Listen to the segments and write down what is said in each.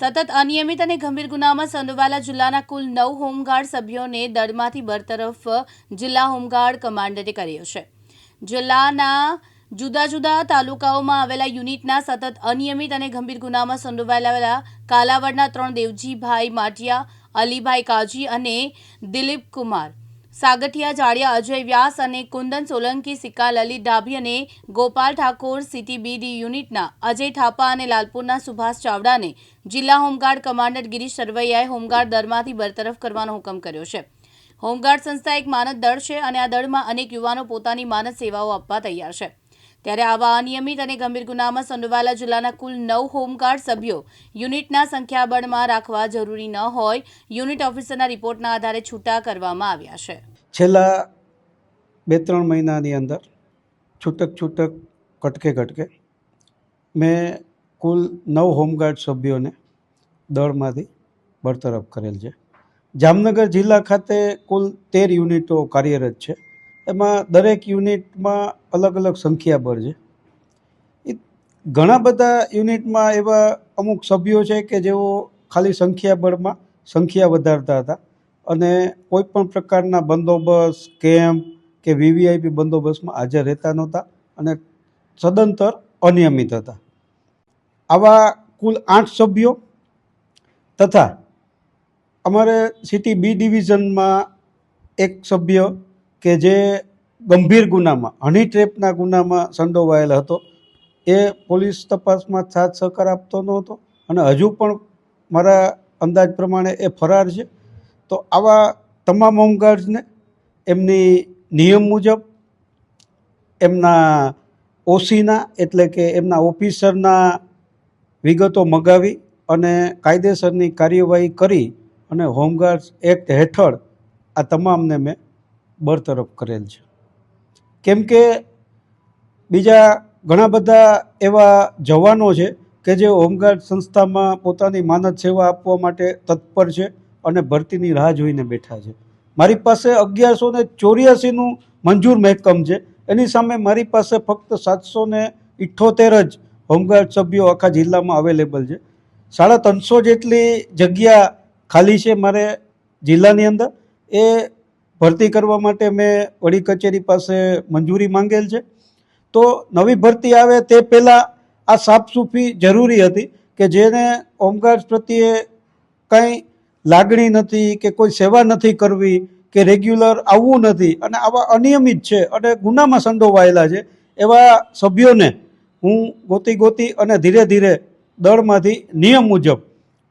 સતત અનિયમિત અને ગંભીર ગુનામાં સંડોવાયેલા જિલ્લાના કુલ નવ હોમગાર્ડ સભ્યોને દળમાંથી બરતરફ જિલ્લા હોમગાર્ડ કમાન્ડરે કર્યો છે. જિલ્લાના જુદા જુદા તાલુકાઓમાં આવેલા યુનિટના સતત અનિયમિત અને ગંભીર ગુનામાં સંડોવાયેલા કાલાવડના ત્રણ દેવજીભાઈ માટિયા, અલીભાઈ કાજી અને દિલીપ કુમાર સાગઠિયા, જાડિયા, અજય વ્યાસ અને કુંદન સોલંકી, સિક્કા, લલિત ડાભી અને Gopal Thakor city B D યુનિટના અજય થાપા અને લાલપુરના સુભાષ ચાવડાને જિલ્લા હોમગાર્ડ કમાન્ડર ગિરીશ સરવૈયાએ હોમગાર્ડ દળમાંથી બરતરફ કરવાનો હુકમ કર્યો છે. હોમગાર્ડ સંસ્થા એક માનદ દળ છે અને આ દળમાં અનેક યુવાનો પોતાની માનદ સેવાઓ આપવા તૈયાર છે. ત્યારે આવા અનિયમિત અને ગંભીર ગુનામાં સંડોવાયેલા જિલ્લાના કુલ નવ હોમગાર્ડ સભ્યો યુનિટના સંખ્યાબળમાં રાખવા જરૂરી ન હોય, યુનિટ ઓફિસરના રિપોર્ટના આધારે છૂટા કરવામાં આવ્યા છે. છેલ્લા બે ત્રણ મહિનાની અંદર છૂટક છૂટક કટકે કટકે મેં કુલ નવ હોમગાર્ડ સભ્યોને દળમાંથી બરતરફ કરેલ છે. જામનગર જિલ્લા ખાતે કુલ તેર યુનિટો કાર્યરત છે. એમાં દરેક યુનિટમાં અલગ અલગ સંખ્યાબળ છે. એ ઘણા બધા યુનિટમાં એવા અમુક સભ્યો છે કે જેઓ ખાલી સંખ્યાબળમાં સંખ્યા વધારતા હતા અને કોઈ પણ પ્રકારના બંદોબસ્ત, કેમ્પ કે વીવીઆઈપી બંદોબસ્તમાં હાજર રહેતા નહોતા અને સદંતર અનિયમિત હતા. આવા કુલ આઠ સભ્યો તથા અમારે સિટી બી ડિવિઝનમાં એક સભ્ય કે જે ગંભીર ગુનામાં હની ટ્રેપના ગુનામાં સંડોવાયેલ હતો, એ પોલીસ તપાસમાં સાથ સહકાર આપતો નહોતો અને હજુ પણ મારા અંદાજ પ્રમાણે એ ફરાર છે. તો આવા તમામ હોમગાર્ડ્સને એમની નિયમ મુજબ, એમના ઓસીના એટલે કે એમના ઓફિસરના વિગતો મગાવી અને કાયદેસરની કાર્યવાહી કરી અને હોમગાર્ડ્સ એક્ટ હેઠળ આ તમામને મેં બરતરફ કરેલ છે. કેમ કે બીજા ઘણા બધા એવા જવાનો છે કે જે હોમગાર્ડ સંસ્થામાં પોતાની માનદ સેવા આપવા માટે તત્પર છે અને ભરતીની રાહ જોઈને બેઠા છે. મારી પાસે અગિયારસો ને ચોર્યાસીનું મંજૂર મહેકમ છે. એની સામે મારી પાસે ફક્ત સાતસો ને ઇઠ્ઠોતેર જ હોમગાર્ડ સભ્યો આખા જિલ્લામાં અવેલેબલ છે. સાડા ત્રણસો જેટલી જગ્યા ખાલી છે મારે જિલ્લાની અંદર. એ ભરતી કરવા માટે મેં વડી કચેરી પાસે મંજૂરી માંગેલ છે. તો નવી ભરતી આવે તે પહેલાં આ સાફસૂફી જરૂરી હતી કે જેને હોમગાર્ડ પ્રત્યે કંઈ લાગણી નથી કે કોઈ સેવા નથી કરવી કે રેગ્યુલર આવવું નથી અને આવા અનિયમિત છે અને ગુનામાં સંડોવાયેલા છે એવા સભ્યોને હું ગોતી ગોતી અને ધીરે ધીરે દળમાંથી નિયમ મુજબ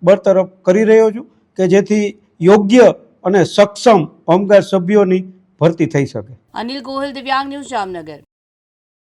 બરતરફ કરી રહ્યો છું કે જેથી યોગ્ય અને સક્ષમ હોમગાર્ડ સભ્યોની ભરતી થઈ શકે. અનિલ ગોહિલ દિવ્યાંગ ન્યૂઝ જામનગર.